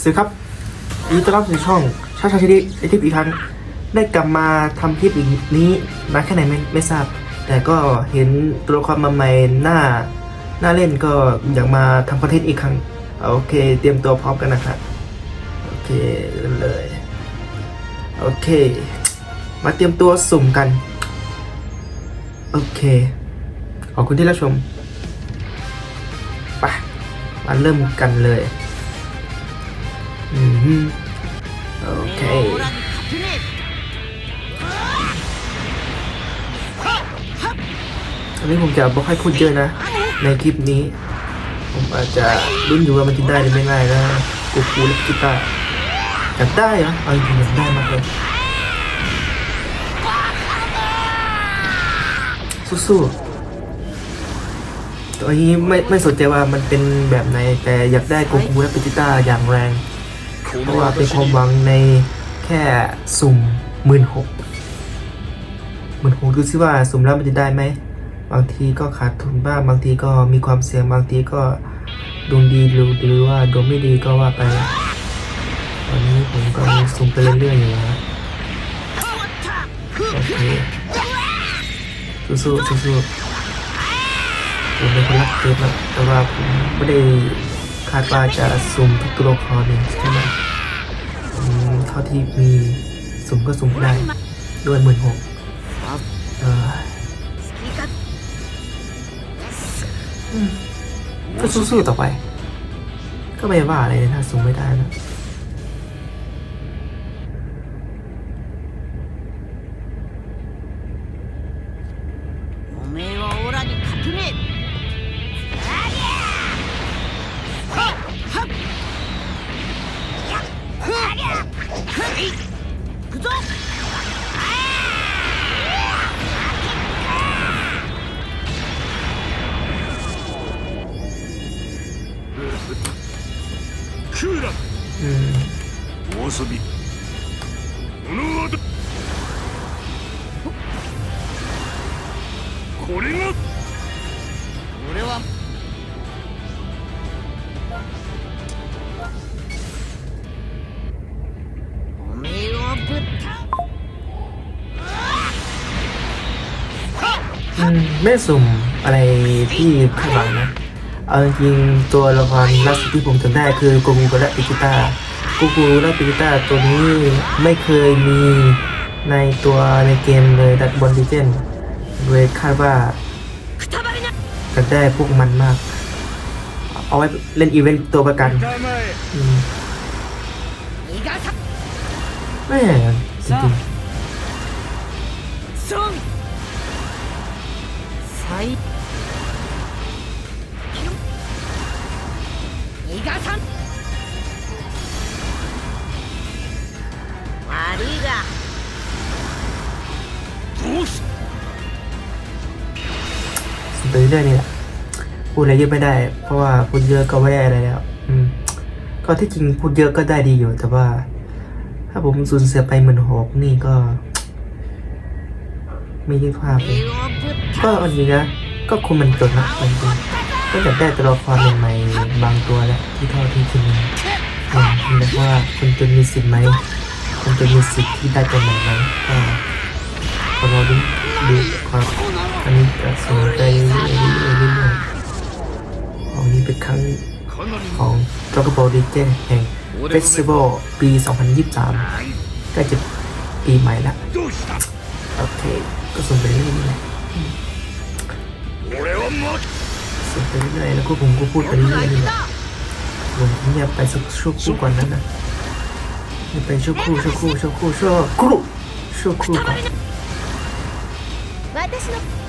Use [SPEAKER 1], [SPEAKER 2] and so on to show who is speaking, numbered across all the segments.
[SPEAKER 1] สวัสดีครับยินดีต้อนรับสู่ช่องชาชาชิดิไอทิปอีกครั้ง ได้กลับมาทำคลิปอีกนี้นานแค่ไหนไม่ไม่ทราบ แต่ก็เห็นตัวละครมาใหม่หน้าหน้าเล่นก็อยากมาทำคอนเทนต์อีกครั้ง โอเค เตรียมตัวพร้อมกันนะครับ โอเคเริ่มเลย โอเค มาเตรียมตัวสุ่มกัน โอเค ขอบคุณที่รับชม ไป มาเริ่มกันเลย โอเค อันนี้ผมจะบอกให้พูดเยอะนะ ในคลิปนี้ ผมอาจจะรุ่นอยู่ว่ามันจะได้หรือไม่ได้นะกูคูและกิตาร์อยากได้เหรอเอาจริงอยากได้มากเลยสู้ๆตัวนี้ไม่ไม่สนใจว่ามันเป็นแบบไหนแต่อยากได้โกคูและปิจิต้าอย่างแรง เพราะว่าเป็นความหวังในแค่สุ่มหมื่นหกหมื่นหกดูซิว่าสุ่มแล้วมันจะได้ไหม บางทีก็ขาดทุนบ้าง บางทีก็มีความเสี่ยง บางทีก็ดวงดีหรือหรือว่าดวงไม่ดีก็ว่าไป ตอนนี้ผมก็สุ่มไปเรื่อยๆอยู่นะโอเคสู้ๆสู้ๆผมเป็นคนรักเกมอะแต่ว่าผมไม่ได้คาดว่าจะสุ่มทุกตัวละครเลยใช่ไหม ท่าที่มีสุ่มก็สุ่มได้ด้วยหมื่นหกเอออืมก็สู้ๆต่อไป ก็ไม่ว่าอะไรเลยถ้าสุ่มไม่ได้นะ
[SPEAKER 2] れが
[SPEAKER 3] 俺はおめえをぶった
[SPEAKER 1] อืมไม่สุ่มอะไรที่คาดหวังนะ เอาจริงๆตัวละครล่าสุดที่ผมจำได้คือโกกูกับและปิกิต้าโกกูและปิกิต้าตัวนี้ไม่เคยมีในตัวในเกมเลยดักบอลดิเจน เลยคาดว่าจะได้พวกมันมาก เอาไว้เล่นอีเวนต์ตัวประกันแม่จริงๆ เรื่อยๆนี่แหละพูดอะไรเยอะไม่ได้ เพราะว่าพูดเยอะก็ไม่ได้อะไรแล้ว อืม ก็ที่จริงพูดเยอะก็ได้ดีอยู่ แต่ว่า ถ้าผมสูญเสียไปเหมือนหกนี่ก็ ไม่ได้ภาพเลยก็อันนี้นะก็คงมันจดนะมันจริงก็อยาได้ตัวละครใหม่บางตัวแล้วที่เท่าที่จริงผมคิดว่าคุณจะมีสิทธิ์ไหมคุณจะมีสิทธิ์ที่ได้ตัวใหนไหมก็รอดู ดูครับอันนี้จะสนใจเรื่อยๆเรื่อยๆองนี้เป็นครั้ง
[SPEAKER 2] ของ
[SPEAKER 1] ดอกบอลดิเจแห่งเฟสติวัลปี 2023ใกล้จะปีใหม่ละโอเค ก็ส่งไปเรื่อยๆ
[SPEAKER 2] แหละ
[SPEAKER 1] ส่งไปเรื่อยๆแล้วก็ผมก็พูดไปเรื่อยๆเลยผมเงียบไปสักชั่วครู่ก่อนนั้นนะไปชั่วครู่ชั่วครู่ชั่วครู่ชั่วครู่ชั่วครู่ก่อน
[SPEAKER 3] 私の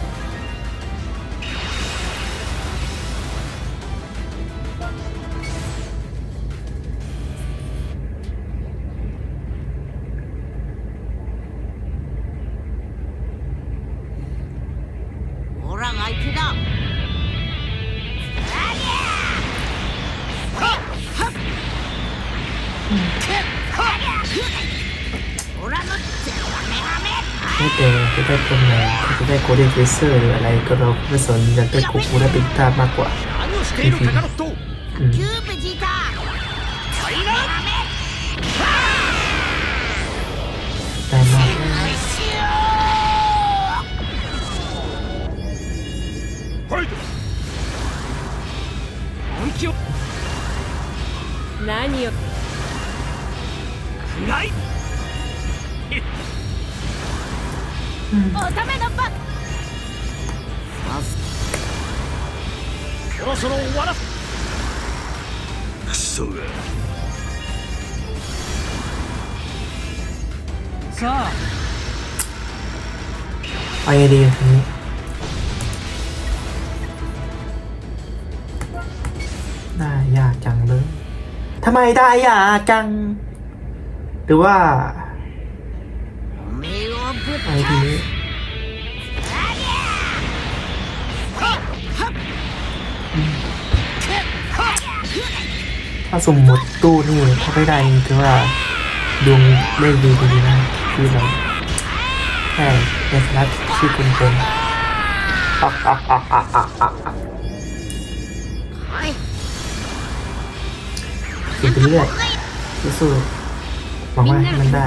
[SPEAKER 1] ไม่แต่จะได้ตรงไหนจะได้โคด้ฟเฟเซอร์หรืออะไรก็เราไม่สนอยากได้โกคูและปิกตามากกว่า
[SPEAKER 3] จริงๆตา
[SPEAKER 2] มมา
[SPEAKER 4] 何を
[SPEAKER 2] 暗い
[SPEAKER 3] おためのバ
[SPEAKER 2] そろそろ終わらすクソが
[SPEAKER 4] さあ
[SPEAKER 1] ไปไงดีทีนี้ได้ยากจังเลยทำไมได้ยากจัง หรือว่า
[SPEAKER 3] おめえを
[SPEAKER 1] เลทีนี้ถ้าสมมติตู้นี่ถ้าไม่ได้นี่คือว่าดวงเล่นดีดีนะคือแบบแค่เนสนักชื่อคุณเป็นอักอักอักอักอักอั
[SPEAKER 3] ก
[SPEAKER 1] กินไปเลือดสู้ๆหวังว่ามันได้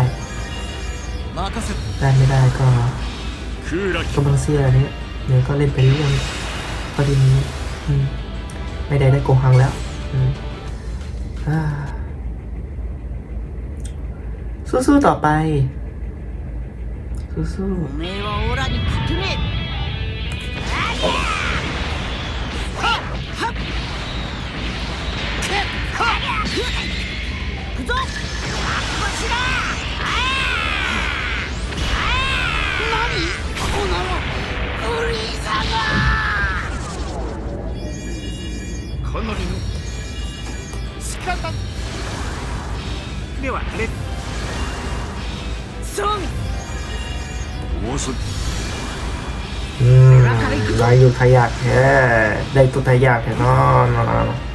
[SPEAKER 1] ได้ไม่ได้ก็ก็บังเสียเนี้เดี๋ยวก็เล่นไปเรื่อยประด็นนี้ไม่ได้ได้โกหังแล้วสู้ๆต่อไป สู้
[SPEAKER 3] ๆ 好の
[SPEAKER 2] 仕方ではレッ
[SPEAKER 3] ソン
[SPEAKER 2] う
[SPEAKER 3] ん。ラ
[SPEAKER 2] イオタイヤーケーライトタイヤ
[SPEAKER 3] ーーなーなーなー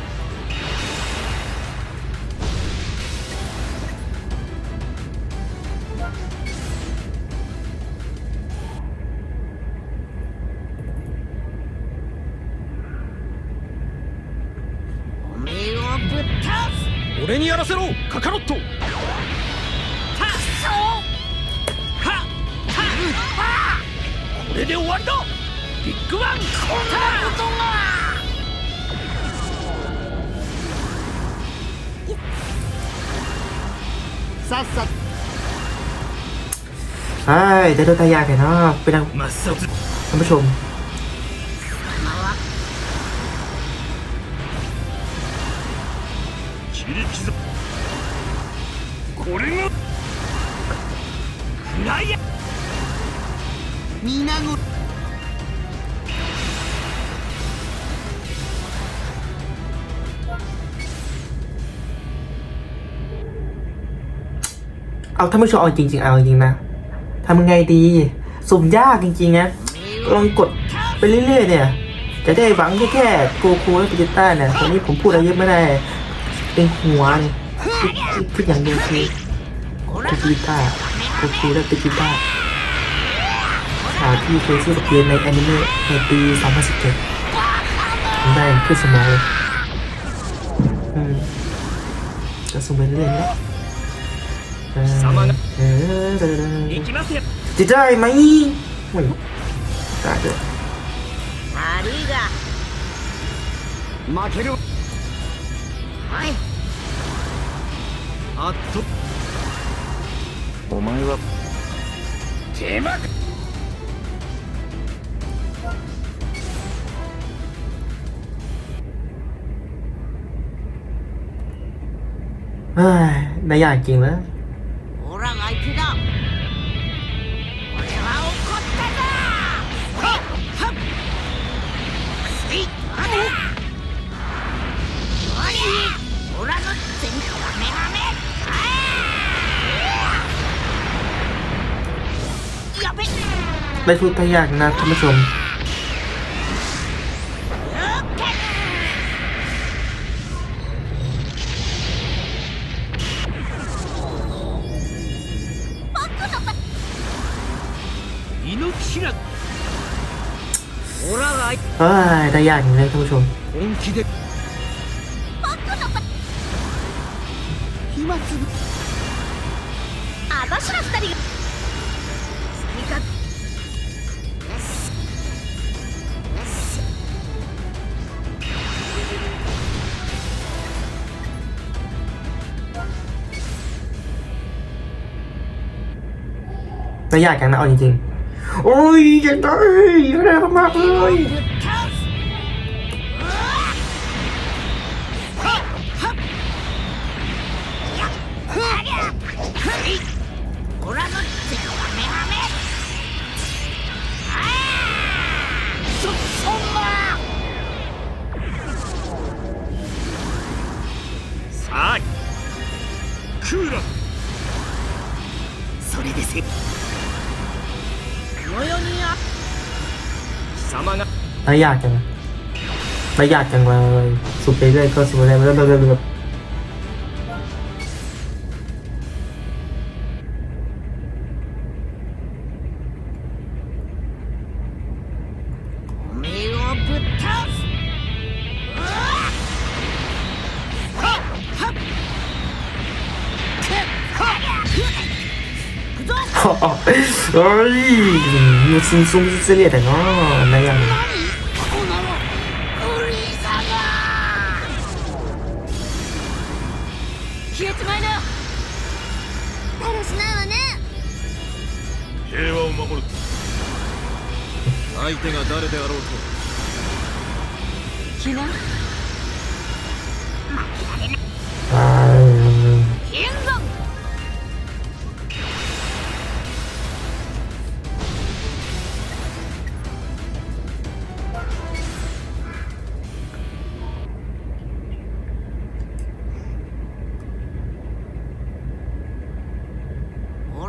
[SPEAKER 3] ย
[SPEAKER 1] จะโดนตายาไงเนาะไปนั่งท่านผู้ชมเอาท่านผู้ชมเอาจริงๆเอาจริงนะ ทำยังไงดี สุ่มยากจริงๆนะลองกดไปเรื่อยๆเนี่ย จะได้หวังแค่แค่โกคูและปิจิต้าเนี่ยตอนนี้ผมพูดอะไรเยอะไม่ได้ เป็นหัวเนี่ยคิดคิดอย่างเดียวคือปิจิต้าโกคูและปิจิต้าฉากที่เคยซื้อกับเรียนในแอนิเมะในปี 2017ผมได้ขึ้นสมองเลยจะสุ่มไปเรื่อยๆนะเออ เออเออเออ
[SPEAKER 2] 行きますよ
[SPEAKER 1] จะได้ไหมไม่ได้ด้วย
[SPEAKER 3] 悪いが
[SPEAKER 2] 負ける
[SPEAKER 3] はい
[SPEAKER 2] あっとお前は手間か
[SPEAKER 1] เฮ้ยได้ยากจริงแล้ว ได้สู้ได้ยากนะท่านผู้ชมเฮ้ยได้ยากจริเลยท่านผู้ชม
[SPEAKER 2] แต่
[SPEAKER 1] อยากกันนะเอาจริงๆ โอ้ยอยากได้อยากได้มากๆเลย ช้ยากจังไม่ยากจังเลยสุดไปเรื่อยก็สุดไปเรื่อยเรื่อยเรื่อยเฮ่าโอ๊ยมันซึมซึมเสียแต่เนาะในอย่า
[SPEAKER 2] ง 相手が誰であろうと。
[SPEAKER 3] 避難
[SPEAKER 1] 負け
[SPEAKER 3] られない金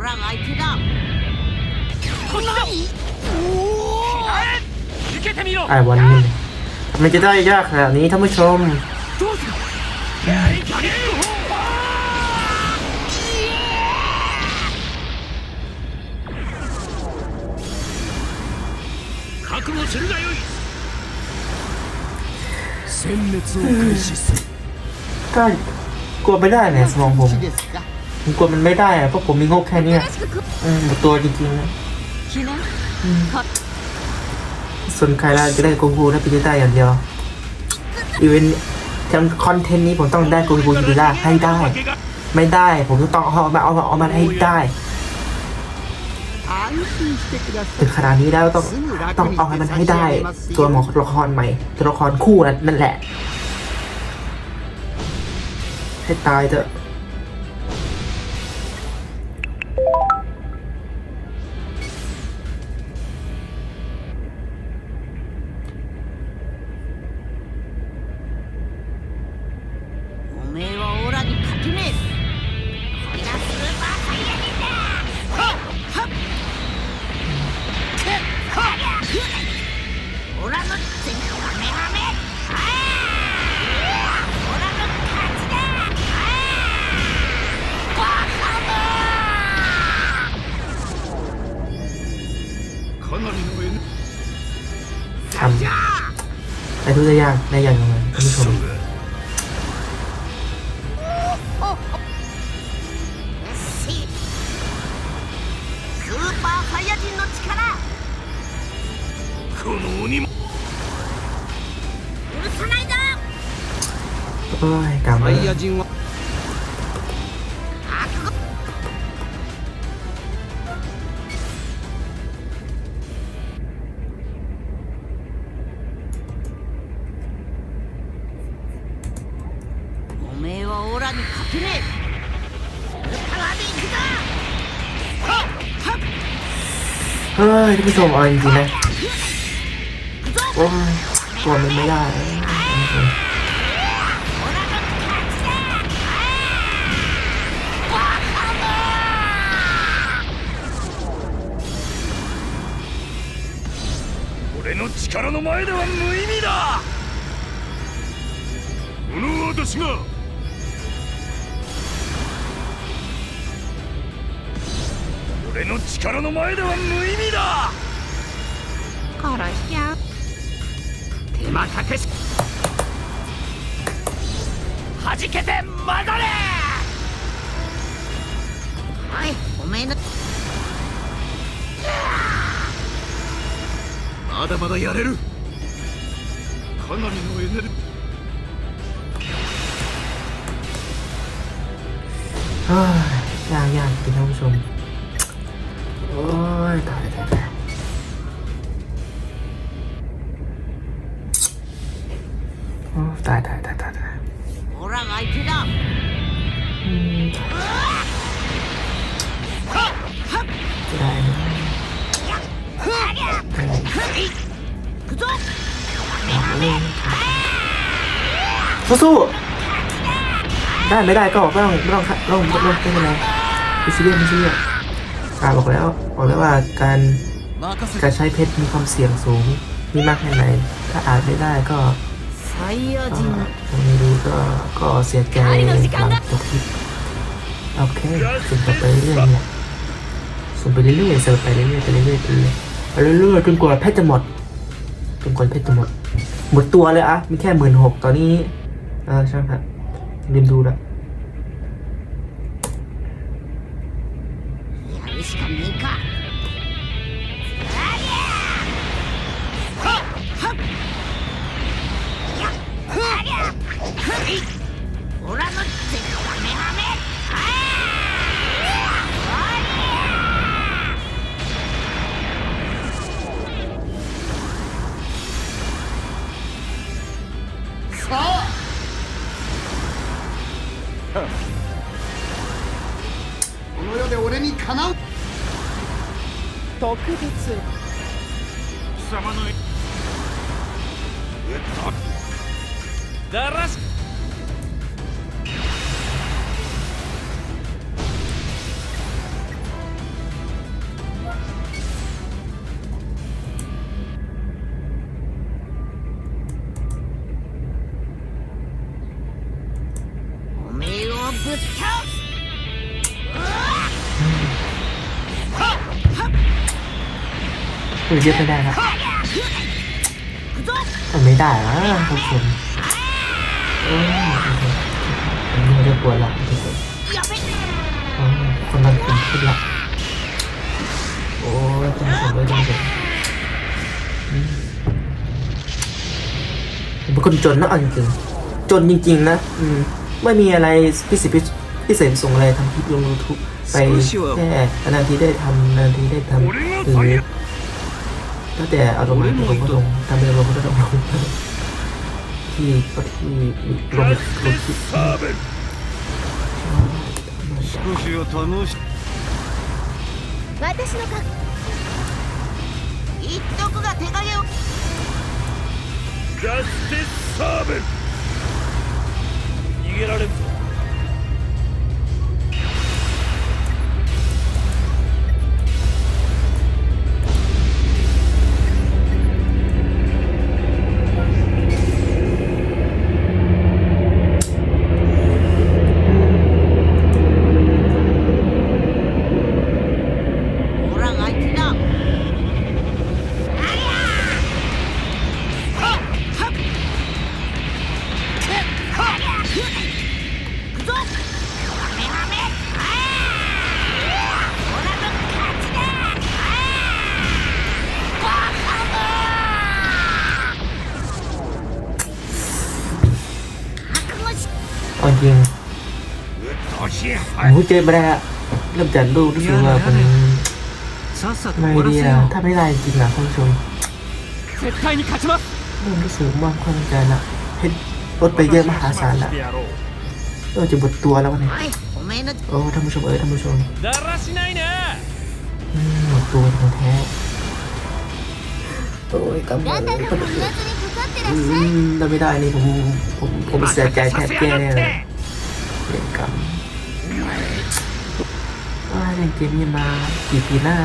[SPEAKER 3] 山相手だ。こんな
[SPEAKER 1] ไอ้วันนี้มันจะได้ยากขนาดนี้ท่านผู้ชมก็กลัวไม่ได้เนี่ยสมองผมผมกลัวมันไม่ได้อะเพราะผมมีงบแค่นี้อืมตัวจริงๆนะ ส่วนใครล่ะจะได้กงฟูและปิจิต้าอย่างเดียวอีเวนต์ทำคอนเทนต์นี้ผมต้องได้กงฟูปิจิต้าให้ได้ ไม่ได้ผมต้องเอามาเอามาเอามาให้ได้ถึงขนาดนี้แล้วต้องต้องเอาให้มันให้ได้ ตัวหมอละครใหม่ตัวละครคู่นั่นแหละ ให้ตายเถอะ ทำแต่ทุกอย่างในอย่างของมันท่านผู้ชมโอ้ยกรรมาลย ยท่านผู้ชมเอาจริงๆนะ
[SPEAKER 3] 行くぞ
[SPEAKER 1] โอ้ยตัวมันไม่ได้
[SPEAKER 3] オラの勝ちだバカ
[SPEAKER 2] 俺の力の前では無意味だこの私が 俺の力の前では無意味だ。
[SPEAKER 3] 殺しちゃう。
[SPEAKER 2] 手間かけし。はじけて混ざれ。
[SPEAKER 3] はいおめえの。
[SPEAKER 2] まだまだやれる。かなりのエネルギー。
[SPEAKER 1] Ah, ja, ja, genau う โอ้ยตายตายตายตายตายตายตายตายจะได้ไหมสู้สู้ได้ไม่ได้ก็ไม่ต้องไม่ต้องไม่ต้องไม่ต้องไม่เป็นไรไม่ซีเรียสไม่ซีเรียสาบอกแล้วบอกแล้วว่าการการใช้เพชรมีความเสี่ยงสูงมีมากแค่ไหน ถ้าอาจไม่ได้ก็ไม่รู้ก็ก็เสียใจหลังจบคลิปโอเคสุ่มไปเรื่อยเนี่ยสุ่มไปเรื่อยๆสิร์ฟไปเรื่อยๆไปเรื่อยๆไปเรื่อยๆไปเรื่อยจนกว่าเพชรจะหมดจนกว่าเพชรจะหมดหมดตัวเลยอะมีแค่หมื่นหกตอนนี้เออช่างฮะลืมดูละ
[SPEAKER 4] 特別
[SPEAKER 2] 貴様の
[SPEAKER 5] だらし
[SPEAKER 3] お
[SPEAKER 1] คือเย็บไม่ได้นะมันไม่ได้นะทุกคนโอ้ยอันนี้ไม่ได้ปวดหลังทุกคนคนนั้นเป็นคนหลัะโอ้ยจังสวยจังสวยเป็นคนจนนะเอาจริงจนจริง ๆ นะไม่มีอะไรพิเศษพิเศษส่งอะไรทำคลิปลงยูทูบไปแค่นาทีได้ทำนาทีได้ทำหรือ ตั้งแต่เอาลงมาผมก็ลงทำเป็นลงก็ต้องลงที่ก็ที่ลงลงคลิป
[SPEAKER 2] 少しを楽し
[SPEAKER 3] 私のか言っとくが手加減を
[SPEAKER 5] ガステサーベル逃げられんぞ
[SPEAKER 1] เจไปแล้วเริ่มจัดรู้สึกว่ามันไม่ดีอะถ้าไม่ได้จริงนะคุณผู้ชมเริ่มรู้สึกว่าความใจละเพชรลดไปเยอะมหาศาลละเออจะหมดตัวแล้ววัน
[SPEAKER 3] นี้
[SPEAKER 1] โอ้ท่านผู้ชมเอ้ยท่านผู้ชมหมดตัวของแท้โอ้ยกำลังเราไม่ได้นี่ผมผมผมเสียใจแทบแย่เลยเรียนกรรม เล่นเกมนี้มากี่ปีหน้า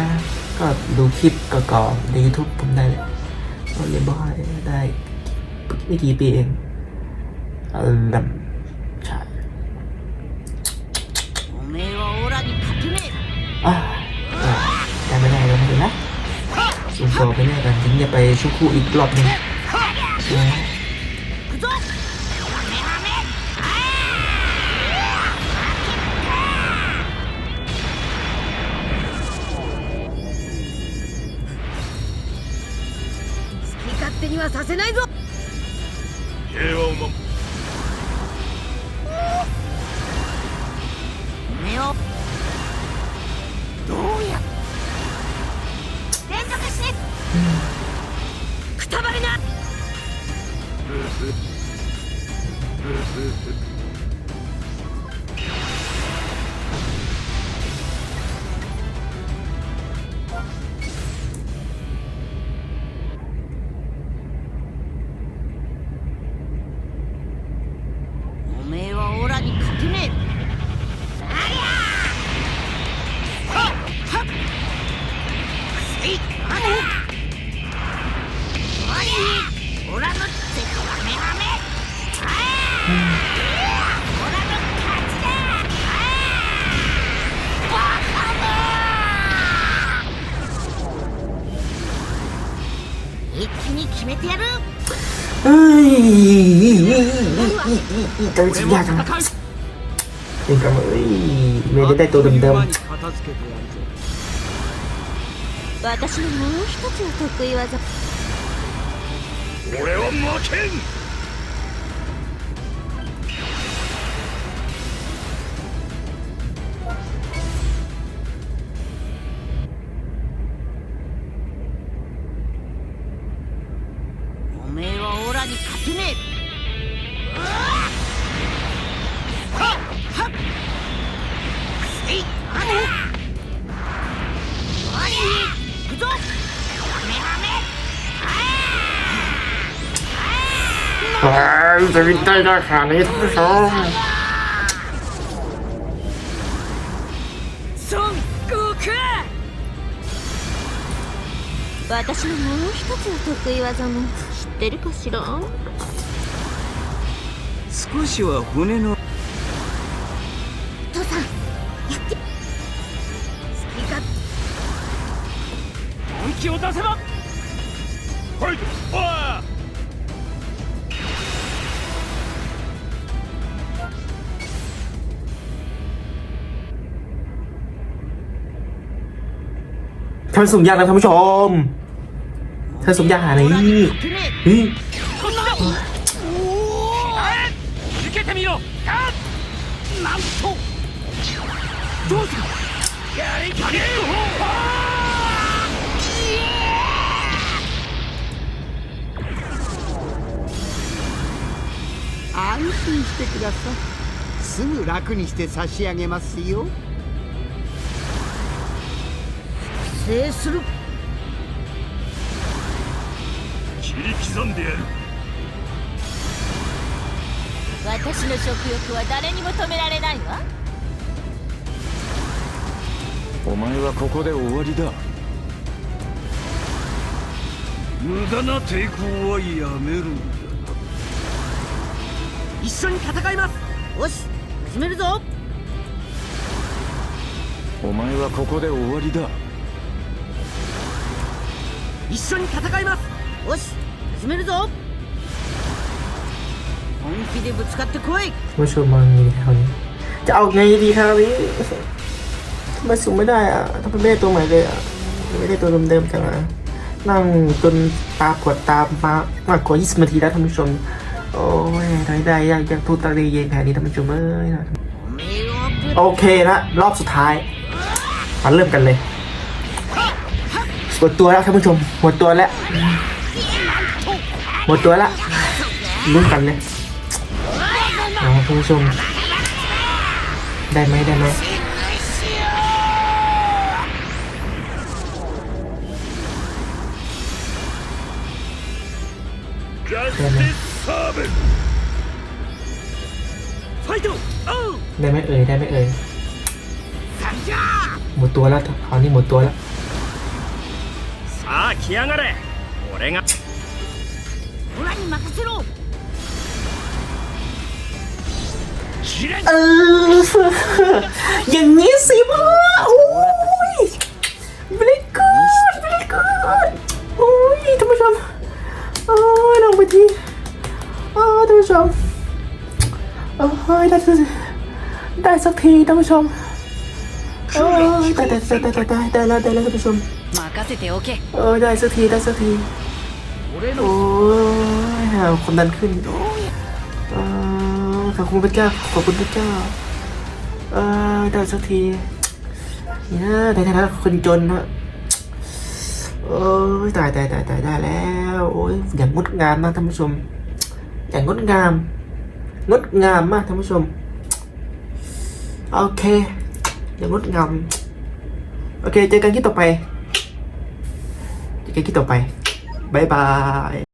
[SPEAKER 1] ก็ดูคลิปก่อนใน YouTube ผมได้เลยเล่นบอยได้ไม่กี่ปีเองเออใช่อะได้ไม่ได้ก็ไม่เป็นไรสู้ต่อไปเรื่ยกันถึงจะไปชุกคู่อีกรอบหนึ่ง
[SPEAKER 3] はさせないぞ。
[SPEAKER 5] 平和を守
[SPEAKER 3] おめえ
[SPEAKER 1] いいか
[SPEAKER 4] も、い。めでたいと。
[SPEAKER 3] 私のもう一つの得意技。
[SPEAKER 5] 俺は負けん！
[SPEAKER 3] おめえはオラに勝てねえ
[SPEAKER 1] จะวินได้ได้ขนาดนี้ท่านผู้ชม
[SPEAKER 3] 孫悟空私のもう一つの得意技も知ってるかしら
[SPEAKER 4] 少しは骨の
[SPEAKER 1] ท่านสุ่มยากนะท่านผู้ชมท่านสุ่มยากหาไหน
[SPEAKER 3] 手オラ
[SPEAKER 1] นี่
[SPEAKER 3] に勝てね
[SPEAKER 1] เฮ้ย
[SPEAKER 5] 受けてみろガッなんとどうするやりかけ
[SPEAKER 4] 安心してくださいすぐ楽にして差し上げますよ
[SPEAKER 3] 制する。
[SPEAKER 5] 切り刻んでやる。
[SPEAKER 3] 私の食欲は誰にも止められないわ。
[SPEAKER 6] お前はここで終わりだ。
[SPEAKER 5] 無駄な抵抗はやめるんだ
[SPEAKER 3] 一緒に戦います。よし始めるぞ。
[SPEAKER 6] お前はここで終わりだ
[SPEAKER 3] 一緒に戦いますよし始めるぞ本気でぶつかってこい
[SPEAKER 1] ท่านผู้ชมมาไงดีคราวนี้ จะเอาไงดีคราวนี้ทำไมสุ่มไม่ได้อ่ะทำไมไม่ได้ตัวใหม่เลยอ่ะไม่ได้ตัวเดิมๆจังอ่ะนั่งจนตาปวดตามมามากกว่า 20 นาทีแล้วท่านผู้ชม โอ้ยทำไมได้ยากยังทุตารีเย็นแผนนี้ท่านผู้ชมเอ้ยนะ
[SPEAKER 3] おめえをぶ
[SPEAKER 1] โอเคนะรอบสุดท้ายมาเริ่มกันเลย หมดตัวแล้วท่านผู้ชมหมดตัวแล้วหมดตัวแล้วลุ้นกันเลยท่านผู้ชม ได้ไหมได้ไหม
[SPEAKER 5] ได้ไหม
[SPEAKER 1] ได้ไหมเอ่ยได้ไหมเอ่ยหมดตัวแล้วคราวนี้หมดตัวแล้ว
[SPEAKER 5] さあ来やがれ俺が
[SPEAKER 3] オラに任せろ
[SPEAKER 5] 試練
[SPEAKER 1] เออ อย่างนี้สิวะโอ้ย very good very good โอ้ยท่านผู้ชมโอ้ยลงไปทีโอ้ยท่านผู้ชมโอ้ยได้สักทีได้สักทีท่านผู้ชมโอ้ยได้ได้ได้ได้ได้ได้แล้วได้แล้วท่านผู้ชม
[SPEAKER 3] 任せておけ
[SPEAKER 1] เออได้สักทีได้สักทีโอ้ยความดันขึ้นโอ้ยเออขอบคุณพระเจ้าขอบคุณพระเจ้าเออได้สักทีเนี่ยในฐานะคนจนนะโอ้ยตายตายตายตายได้แล้วโอ้ยอย่างงดงามมากท่านผู้ชม อย่างงดงาม งดงามมากท่านผู้ชมโอเค อย่างงดงามโอเคเจอกันคลิปต่อไป เจอกันคลิปต่อไป บ๊ายบาย